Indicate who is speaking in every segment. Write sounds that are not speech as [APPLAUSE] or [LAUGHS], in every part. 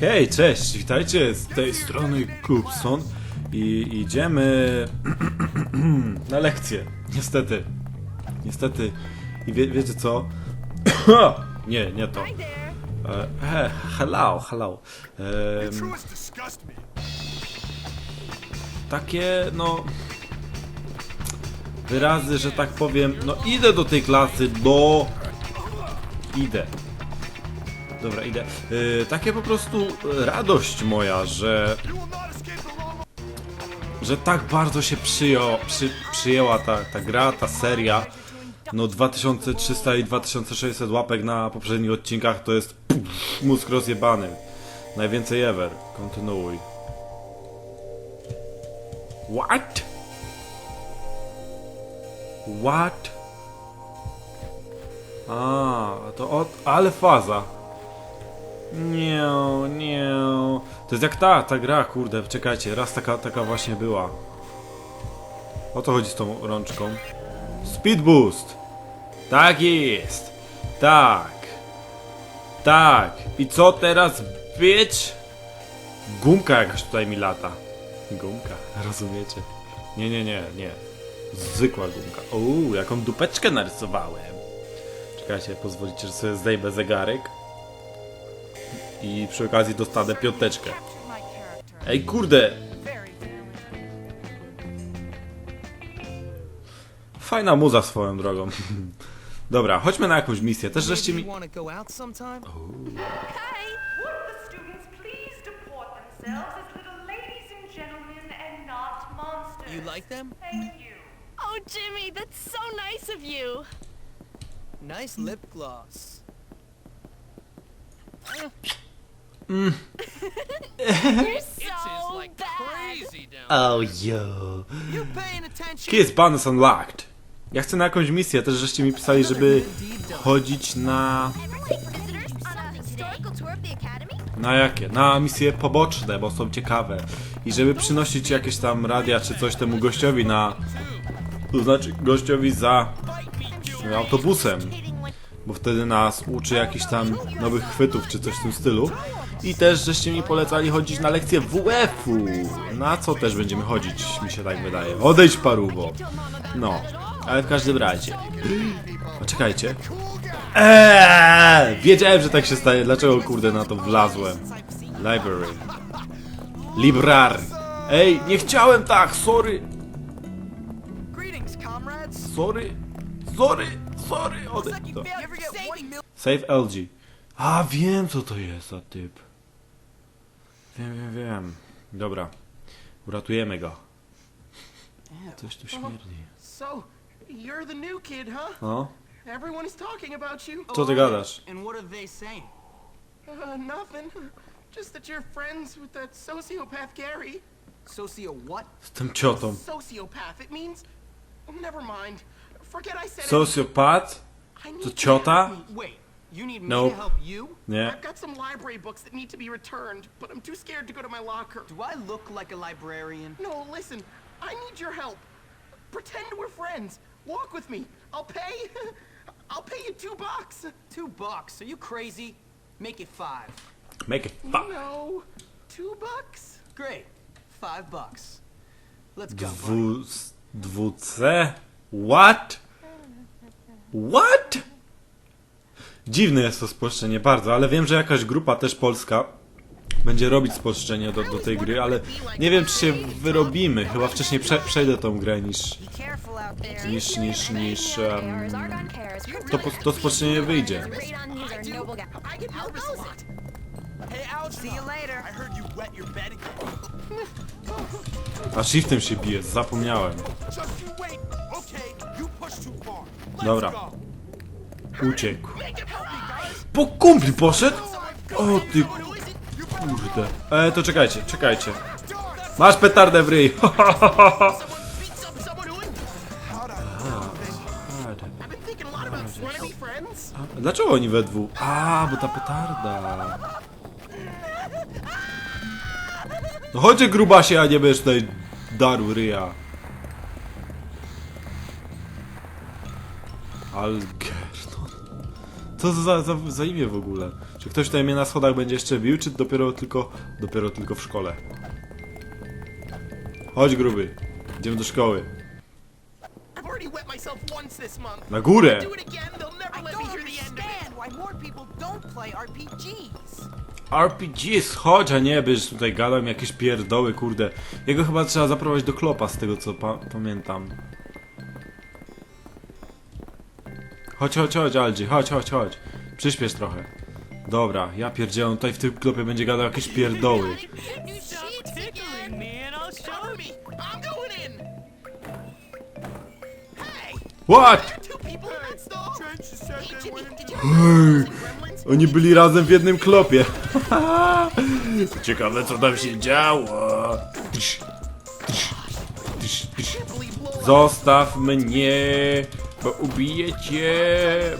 Speaker 1: Hej, cześć, witajcie z tej strony Kupson i idziemy [CLEARS THROAT] na lekcję. Niestety. Niestety. I wie, wiecie co? [CLEARS THROAT] nie, nie to. E, hello, hello. Takie, no... Wyrazy, że tak powiem, no idę do tej klasy, do... Idę. Dobra, idę. Yy, takie po prostu radość moja, że, że tak bardzo się przyjął, przy, przyjęła ta, ta gra, ta seria. No 2300 i 2600 łapek na poprzednich odcinkach to jest pff, mózg rozjebany. Najwięcej ever. Kontynuuj. What? What? A, to od... ale faza. Nie, nie. To jest jak ta, ta gra, kurde, czekajcie, raz taka, taka właśnie była. O to chodzi z tą rączką. Speed Boost! Tak jest! Tak! Tak! I co teraz, bitch? Gumka jakaś tutaj mi lata. Gumka, [LAUGHS] rozumiecie? Nie, nie, nie, nie. Zwykła gumka. Uuu, jaką dupeczkę narysowałem. Czekajcie, pozwolicie, że sobie zdejmę zegarek. I przy okazji dostanę piąteczkę. Ej, kurde! Fajna muza swoją drogą. [LAUGHS] Dobra, chodźmy na jakąś misję. Też żeście mi...
Speaker 2: You like them?
Speaker 3: Thank you.
Speaker 4: Oh, Jimmy, that's so nice of you.
Speaker 2: Nice lip gloss.
Speaker 4: You're
Speaker 2: Itches [LAUGHS]
Speaker 4: so
Speaker 2: like
Speaker 4: bad.
Speaker 2: crazy down
Speaker 1: Oh, yo. Kiss bonus unlocked. Ja chcę na jakąś misję. Też żeście mi pisali, żeby chodzić na... Na jakie? Na misje poboczne, bo są ciekawe. I żeby przynosić jakieś tam radia czy coś temu gościowi na... To znaczy gościowi za autobusem. Bo wtedy nas uczy jakichś tam nowych chwytów czy coś w tym stylu. I też żeście mi polecali chodzić na lekcję WF-u. Na co też będziemy chodzić, mi się tak wydaje. Odejdź paruwo. No, ale w każdym razie. Poczekajcie. Eee, wiedziałem, że tak się stanie. Dlaczego kurde na to wlazłem? Library. Library. Ej, nie chciałem tak, sorry. Sorry. Sorry. Sorry. Odejdź. Save LG. A, wiem co to jest za typ. Wiem, wiem, wiem. Dobra. Uratujemy go. Coś tu śmierdzi.
Speaker 5: So, you're the new kid, huh?
Speaker 1: No.
Speaker 5: Everyone is talking about you.
Speaker 1: Co ty gadasz?
Speaker 2: And what are they saying?
Speaker 5: Uh, nothing. Just that you're friends with that sociopath Gary.
Speaker 2: Socio what?
Speaker 1: Z tym ciotą.
Speaker 5: Sociopath, it means. Never mind. Forget I said it.
Speaker 1: Socjopat?
Speaker 5: I need
Speaker 1: To ciota?
Speaker 2: Wait, you need me
Speaker 1: Nope.
Speaker 2: to help you?
Speaker 1: Nie.
Speaker 5: I've got some library books that need to be returned, but I'm too scared to go to my locker.
Speaker 2: Do I look like a librarian?
Speaker 5: No, listen. I need your help. Pretend we're friends. Walk with me. I'll pay. [LAUGHS] I'll pay you two bucks.
Speaker 2: Two bucks. Are you crazy? Make it five.
Speaker 1: Make it five.
Speaker 5: No, two bucks.
Speaker 2: Great. Five bucks. Let's go. buddy.
Speaker 1: Dwu... Dwuce? What? What? Dziwne jest to spolszczenie bardzo, ale wiem, że jakaś grupa też polska będzie robić spolszczenie do, do tej gry, ale nie wiem, czy się wyrobimy. Chyba wcześniej prze, przejdę tą grę niż, niż, niż, niż um, to, to spolszczenie wyjdzie.
Speaker 5: A
Speaker 1: shiftem się bije, zapomniałem. Dobra. Uciekł. Po kumpli poszedł? O ty kurde. E, to czekajcie, czekajcie. Masz petardę w ryj. [LAUGHS] Dlaczego oni we dwóch? A, bo ta petarda. No chodźcie grubasie, a nie będziesz tutaj darł ryja. Algernon. Co to za, za, za imię w ogóle? Czy ktoś tutaj mnie na schodach będzie jeszcze bił, czy dopiero tylko, dopiero tylko w szkole? Chodź gruby, idziemy do szkoły. Na górę!
Speaker 2: RPGs.
Speaker 1: Chodź, a nie byś tutaj gadał mi jakieś pierdoły, kurde. Jego chyba trzeba zaprowadzić do klopa, z tego co pa pamiętam. Chodź, chodź, chodź, Aldzi, chodź, chodź, chodź. Przyspiesz trochę. Dobra, ja pierdzielę, tutaj w tym klopie będzie gadał jakieś pierdoły. What?
Speaker 5: Hey?
Speaker 1: Oni byli razem w jednym klopie. [LAUGHS] Ciekawe co tam się działo. Zostaw mnie, bo ubiję cię.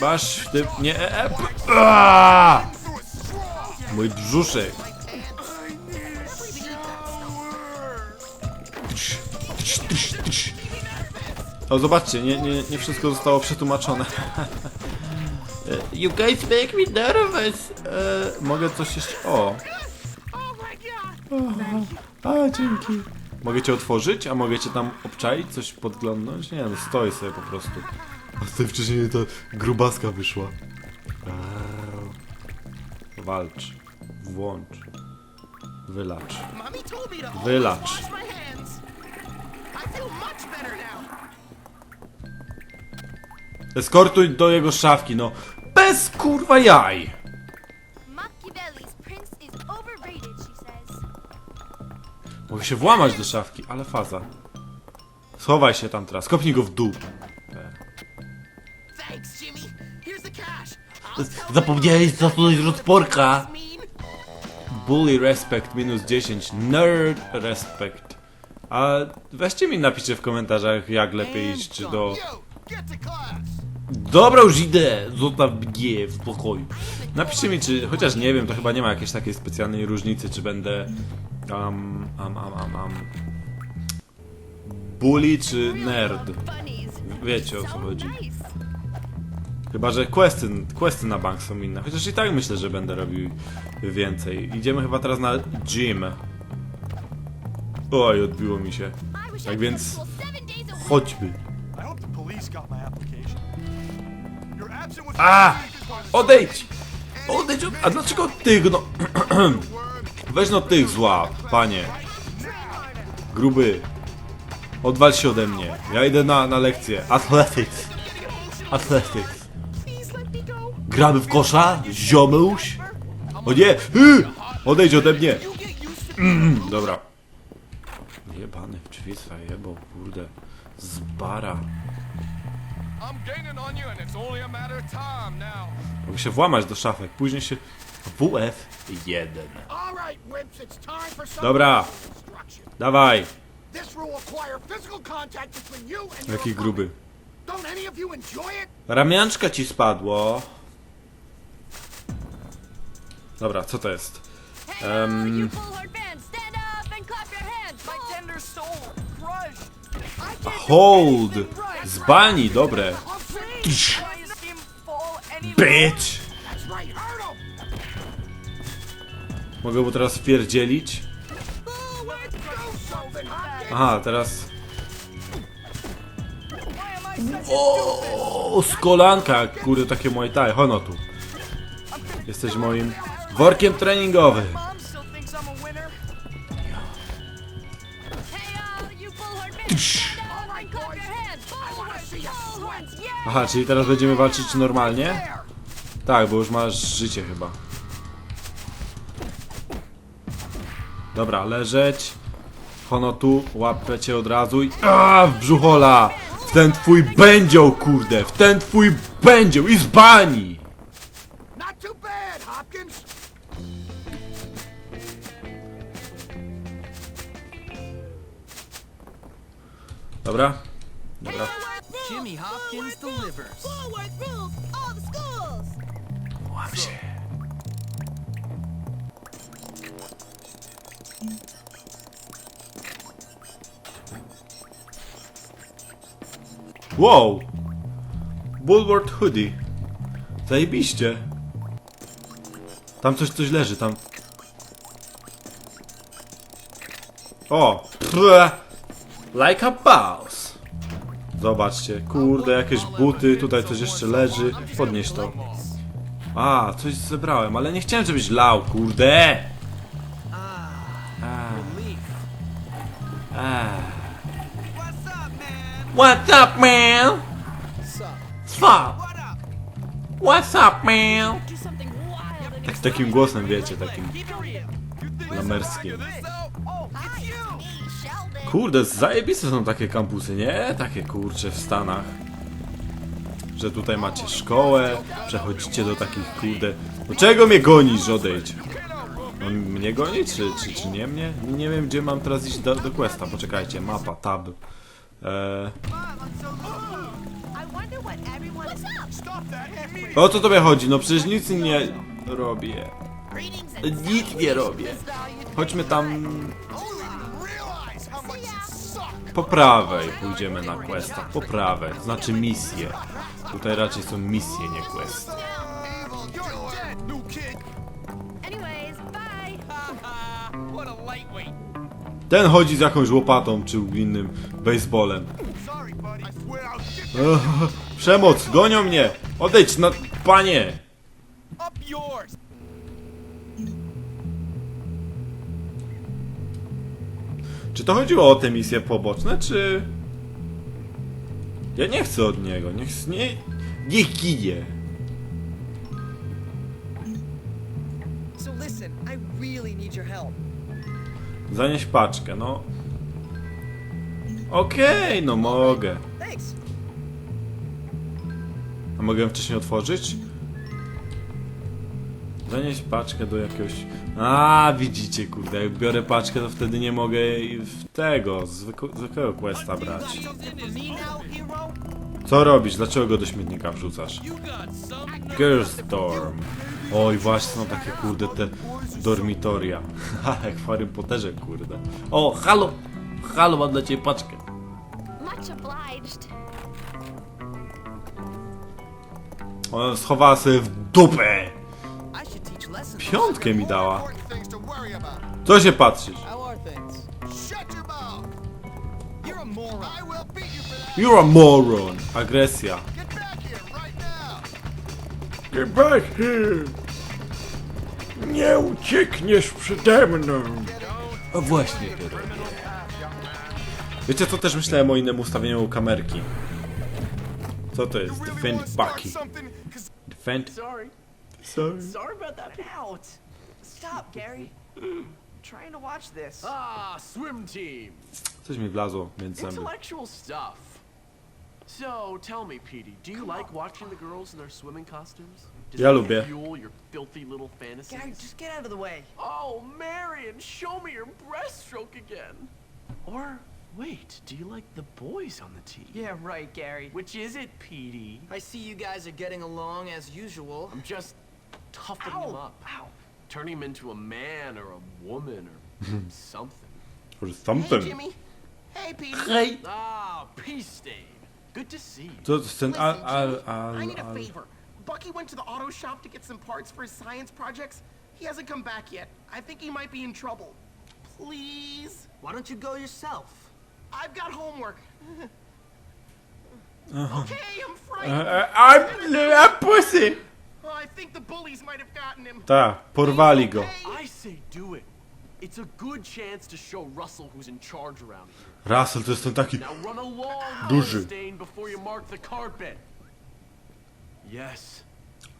Speaker 1: Masz w tym... Nie... e, e, Aaa! Mój brzuszek. O, zobaczcie, nie, nie, nie wszystko zostało przetłumaczone. E, [LAUGHS] You guys make me nervous. E, mogę coś jeszcze... O.
Speaker 5: Oh god!
Speaker 1: A, dzięki. Mogę cię otworzyć, a mogę cię tam obczaić, coś podglądnąć? Nie, no stoję sobie po prostu. A tutaj wcześniej ta grubaska wyszła. Eee. Walcz. Włącz. Wylacz.
Speaker 5: To
Speaker 1: Wylacz. Eskortuj do jego szafki, no. Bez kurwa jaj!
Speaker 4: Machiavelli's prince is overrated, she says.
Speaker 1: Mogę się włamać do szafki, ale faza. Schowaj się tam teraz, kopnij go w dół. Zapomniałeś zasunąć rozporka. Bully respect minus 10, nerd respect. A weźcie mi napiszcie w komentarzach jak lepiej iść czy do... Dobra już idę, zostaw mnie w spokoju. Napiszcie mi czy, chociaż nie wiem, to chyba nie ma jakiejś takiej specjalnej różnicy, czy będę... Um, um, um, um, um, bully czy nerd. Wiecie o co chodzi. Chyba, że questy, questy na bank są inne. Chociaż i tak myślę, że będę robił więcej. Idziemy chyba teraz na gym. Oj, odbiło mi się. Tak więc chodźmy. A! Odejdź! Odejdź! od- A dlaczego tych no... [CLEARS THROAT] Weź no tych zła, panie. Gruby. Odwal się ode mnie. Ja idę na, na lekcję. Athletics. Athletics. Gramy w kosza? Ziomuś? O nie! Y! Odejdź ode mnie! Mm, Dobra. Jebany w drzwi zajebał, kurde. Z bara. Mogę się włamać do szafek, później się... WF 1.
Speaker 6: All right, wimps, it's time for some
Speaker 1: Dobra,
Speaker 6: instruction.
Speaker 1: dawaj. Jaki gruby. Ramianczka ci spadło. Dobra, co to jest? Um,
Speaker 4: you bullhorn fans, stand up
Speaker 1: Mogę mu teraz wpierdzielić? Aha, teraz... O, z kolanka, kurde, takie Muay Thai. Hono tu. Jesteś moim workiem treningowym. Aha, czyli teraz będziemy walczyć normalnie? Tak, bo już masz życie chyba. Dobra, leżeć. Hono tu, łapę cię od razu i... A, w brzuchola! W ten twój będzioł, kurde! W ten twój będzioł i z bani! Dobra? Dobra.
Speaker 2: Jimmy Hopkins delivers.
Speaker 1: Wow! Bulwark Hoodie. Zajebiście. Tam coś, coś leży, tam. O! Pff, like a boss. Zobaczcie, kurde, jakieś buty, tutaj coś jeszcze leży. Podnieś to. A, coś zebrałem, ale nie chciałem, żebyś lał, kurde!
Speaker 2: What's up, man?
Speaker 1: What's up?
Speaker 2: What's up,
Speaker 1: man? Tak, takim głosem, wiecie, takim lamerskim. Kurde, zajebiste są takie kampusy, nie? Takie kurcze w Stanach. Że tutaj macie szkołę, przechodzicie do takich kurde... No czego mnie gonisz, odejdź? On mnie goni, czy, czy, czy nie mnie? Nie wiem, gdzie mam teraz iść do, do questa, poczekajcie, mapa, tab. Eee, o co tobie chodzi? No przecież nic nie robię. Nic nie robię. Chodźmy tam po prawej, pójdziemy na questa. Po prawej, znaczy misje. Tutaj raczej są misje, nie quest.
Speaker 4: Anyways, bye.
Speaker 2: What a lightweight.
Speaker 1: Ten chodzi z jakąś łopatą czy innym baseballem. Ech, Przemoc, gonią mnie! Odejdź, no panie! Czy to chodziło o te misje poboczne, czy... Ja nie chcę od niego, niech nie... Niech ginie.
Speaker 2: So listen, I really need your help.
Speaker 1: Zanieś paczkę, no. Okej, no mogę. A mogę ją wcześniej otworzyć? Zanieść paczkę do jakiegoś... A, widzicie, kurde, jak biorę paczkę, to wtedy nie mogę tego, zwykł- zwykłego questa brać. Co robisz? Dlaczego go do śmietnika wrzucasz?
Speaker 2: Some
Speaker 1: Gerstorm. Oj, właśnie są takie kurde te dormitoria. [LAUGHS] Ha, jak w Harry Potterze, kurde. O, halo! Halo, mam dla ciebie paczkę. Ona schowała sobie w dupę. Piątkę mi dała. Co się patrzysz?
Speaker 2: You're a moron.
Speaker 6: I now.
Speaker 1: Get back here. Nie uciekniesz przede mną. O właśnie to robię. Wiecie co też myślałem o innym ustawieniu kamerki? Co to jest? Defend Bucky. Defend...
Speaker 2: Sorry.
Speaker 1: Sorry.
Speaker 2: Sorry about that. Out. Stop, Gary. trying to watch this.
Speaker 7: Ah, swim team.
Speaker 1: Coś mi wlazło między zęby.
Speaker 7: Intellectual stuff. So, tell me, Petey, do you like watching the girls in their swimming costumes? Does
Speaker 1: Ja
Speaker 7: it
Speaker 1: lubię.
Speaker 7: fuel your filthy little fantasies?
Speaker 2: Gary, just get out of the way.
Speaker 7: Oh, Marion, show me your breaststroke again. Or, wait, do you like the boys on the team?
Speaker 2: Yeah, right, Gary.
Speaker 7: Which is it, Petey?
Speaker 2: I see you guys are getting along as usual.
Speaker 7: I'm just toughening him up.
Speaker 2: Ow!
Speaker 7: Turning him into a man or a woman or [LAUGHS] something.
Speaker 1: Or something.
Speaker 5: Hey,
Speaker 1: something.
Speaker 5: Jimmy. Hey, Petey.
Speaker 1: Hej!
Speaker 7: Ah, peace, Dave. Good to see you.
Speaker 1: Co to jest ten...
Speaker 5: Listen,
Speaker 1: Al,
Speaker 5: Jimmy,
Speaker 1: al, al,
Speaker 5: I need a
Speaker 1: al.
Speaker 5: favor. Bucky went to the auto shop to get some parts for his science projects. He hasn't come back yet. I think he might be in trouble. Please?
Speaker 2: Why don't you go yourself?
Speaker 5: I've got homework.
Speaker 1: Uh-huh.
Speaker 5: okay, I'm frightened.
Speaker 1: e, I'm a pussy!
Speaker 5: Oh, I think the bullies might have gotten him.
Speaker 1: Tak, porwali go.
Speaker 7: I say do it. It's a good chance to show Russell who's in charge around here.
Speaker 1: Russell to jest ten taki...
Speaker 7: Now run along,
Speaker 1: Duży.
Speaker 7: stain before you mark the carpet. Yes.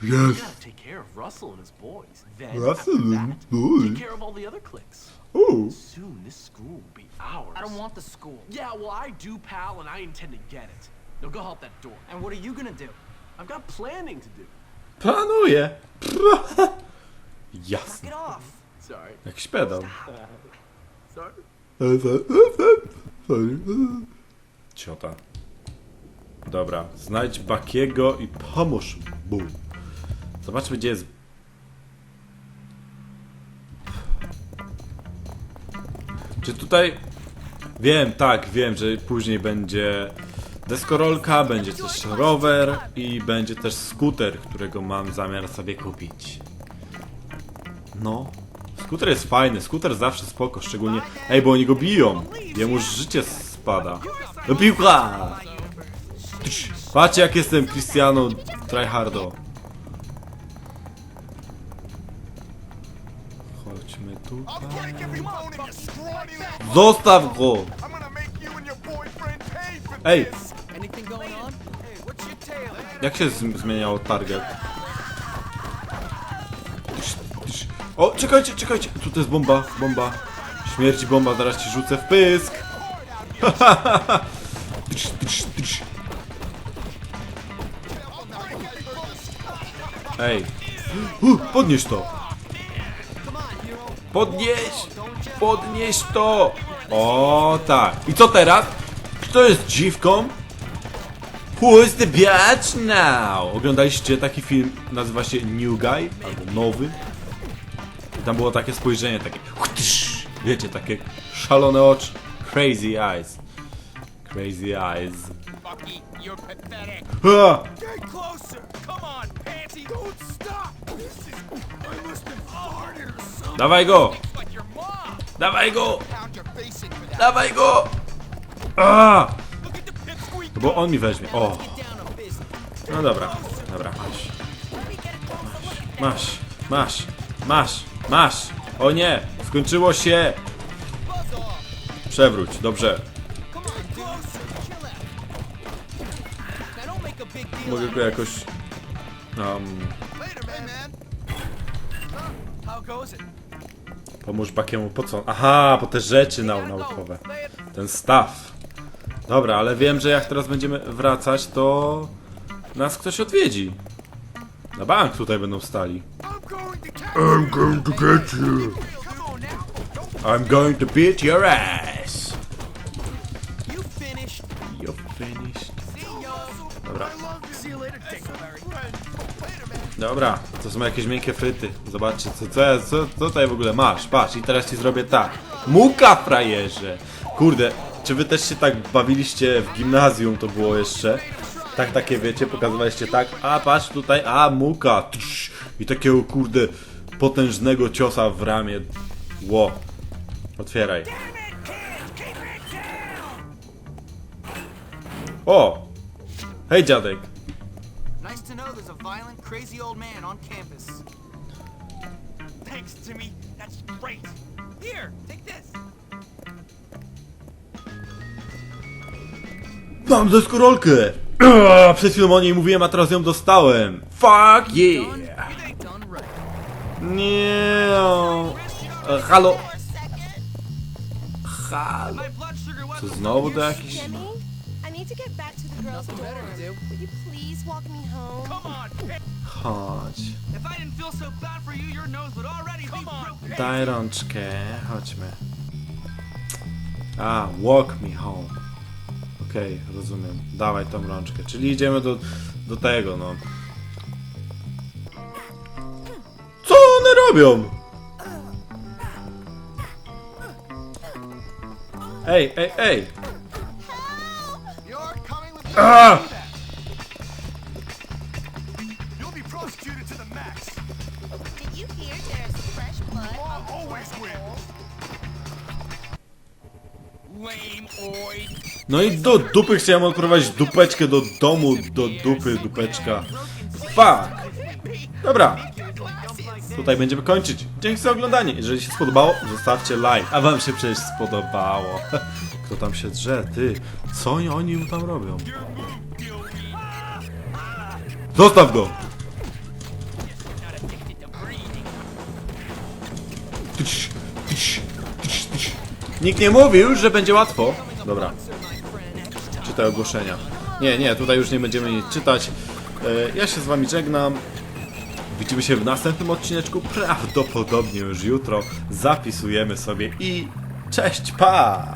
Speaker 1: Yes.
Speaker 7: You gotta take care of Russell and his boys. Then
Speaker 1: Russell
Speaker 7: after
Speaker 1: and
Speaker 7: that,
Speaker 1: his boys?
Speaker 7: take care of all the other cliques.
Speaker 1: Oh.
Speaker 7: Soon this school will be ours.
Speaker 2: I don't want the school.
Speaker 7: Yeah, well I do, pal, and I intend to get it. Now go help that door.
Speaker 2: And what are you gonna do?
Speaker 7: I've got planning to do.
Speaker 1: Planuję. [LAUGHS]
Speaker 2: Knock it off.
Speaker 7: Sorry.
Speaker 1: Jakiś pedał.
Speaker 7: Sorry.
Speaker 1: Ciota. Dobra, znajdź Bakiego i pomóż mu. Zobaczmy, gdzie jest... Czy tutaj... Wiem, tak, wiem, że później będzie deskorolka, będzie też rower i będzie też skuter, którego mam zamiar sobie kupić. No. Skuter jest fajny, skuter zawsze spoko, szczególnie... Ej, bo oni go biją! Jemu życie spada. Do piłka! Patrzcie jak jestem Cristiano Tryhardo. Chodźmy tutaj. Zostaw go!
Speaker 6: I'm gonna make you and
Speaker 1: O, czekajcie, czekajcie! Tu to jest bomba, bomba. Śmierci bomba, zaraz ci rzucę w pysk! [LAUGHS] Ej! Uh, podnieś to! Podnieś! Podnieś to! O tak! I co teraz? Kto jest dziwką? Who is the bitch now? Oglądaliście taki film, nazywa się New Guy, albo Nowy? I tam było takie spojrzenie, takie wiecie, takie szalone oczy. Crazy eyes. Crazy eyes.
Speaker 6: Bucky, you're pathetic.
Speaker 1: Ha!
Speaker 6: Get closer. Come on, Pansy. Don't stop. This is. I must have farted or something.
Speaker 1: Dawaj go!
Speaker 6: Like your mom.
Speaker 1: Dawaj go! Dawaj go! A!
Speaker 6: Look at the pipsqueak.
Speaker 1: To bo on mi weźmie. O! No dobra, dobra, masz. Masz, masz, masz, masz! O nie! Skończyło się! Przewróć, dobrze. Mogę go jakoś... Um, pomóż Bakiemu po co? Aha, po te rzeczy nau naukowe. Ten staw. Dobra, ale wiem, że jak teraz będziemy wracać, to... Nas ktoś odwiedzi. Na bank tutaj będą stali.
Speaker 6: I'm going to
Speaker 1: get you. I'm going to beat your ass.
Speaker 2: You finished.
Speaker 1: You finished. Dobra. Dobra, to są jakieś miękkie fryty. Zobaczcie, co, co, co, co tutaj w ogóle masz. Patrz, i teraz ci zrobię tak. Muka, frajerze! Kurde, czy wy też się tak bawiliście w gimnazjum, to było jeszcze? Tak, takie wiecie, pokazywaliście tak, a patrz tutaj, a muka, trz, i takiego kurde potężnego ciosa w ramię. Ło. Otwieraj. O! Hej dziadek.
Speaker 2: Nice to know there's a violent, crazy old man on campus.
Speaker 6: Thanks, Timmy. That's great.
Speaker 2: Here, take this.
Speaker 1: Mam deskorolkę! [CLEARS THROAT] Przed chwilą o niej mówiłem, a teraz ją dostałem! Fuck yeah! Nie. E, halo? Halo? Co znowu
Speaker 4: to
Speaker 6: Pansy.
Speaker 1: Chodź. Daj rączkę, chodźmy. A, walk me home. Okej, rozumiem. Dawaj tą rączkę. Czyli idziemy do, do tego, no. Co one robią? Ej, ej, ej! Ah! No i do dupy chciałem odprowadzić dupeczkę do domu, do dupy, dupeczka. Fuck! Dobra. Tutaj będziemy kończyć. Dzięki za oglądanie. Jeżeli się spodobało, zostawcie like. A wam się przecież spodobało. [LAUGHS] Kto tam się drze? Ty. Co oni, tam robią? Zostaw go! Nikt nie mówił, że będzie łatwo. Dobra. Czytaj ogłoszenia. Nie, nie, tutaj już nie będziemy nic czytać. E, Ja się z wami żegnam. Widzimy się w następnym odcineczku, prawdopodobnie już jutro. Zapisujemy sobie i cześć, pa!